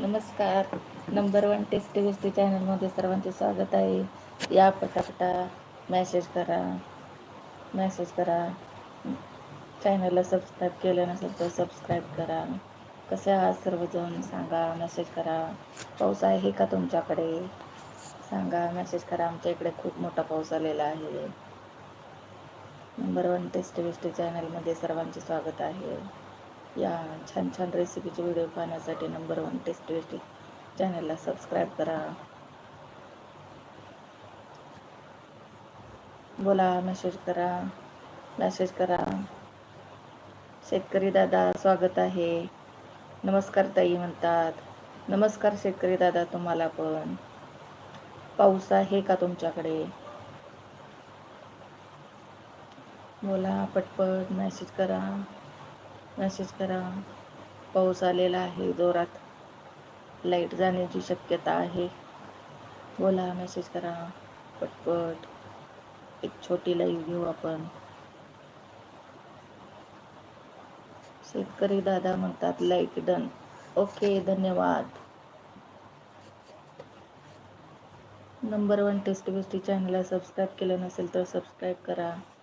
नमस्कार. Number one tasty गोष्टी चॅनलमध्ये सर्वांचे स्वागत आहे. या पटापटा मॅसेज करा. मॅसेज करा. चॅनलला सबस्क्राईब केलं नसेल तर सबस्क्राईब करा. कसे आहात सर्वजण? सांगा. मेसेज करा. पाऊस आहे का तुमच्याकडे? सांगा. मेसेज करा. आमच्या इकडे खूप मोठा पाऊस आलेला आहे. नंबर वन टेस्टी बेस्टी चॅनलमध्ये सर्वांचे स्वागत आहे. या छान छान रेसिपीचे व्हिडिओ पाहण्यासाठी नंबर वन टेस्टी बेस्टी चॅनलला सबस्क्राईब करा. बोला मेसेज करा. मेसेज करा. शेतकरी दादा स्वागत आहे. नमस्कार ताई म्हणतात. नमस्कार शेतकरी दादा तुम्हाला पण. पाऊस आहे का तुमच्याकडे? बोला पटपट मेसेज करा. मेसेज करा. पाऊस आलेला आहे जोरात. लाइट जाण्याची शक्यता आहे. बोला मेसेज करा. पटपट. एक छोटी लाईव्ह घेऊ आपण. शेतकरी दादा म्हणतात लाईक डन ओके धन्यवाद. नंबर वन टेस्ट बेस्टी चॅनलला सबस्क्राईब केलं नसेल तर सबस्क्राईब करा.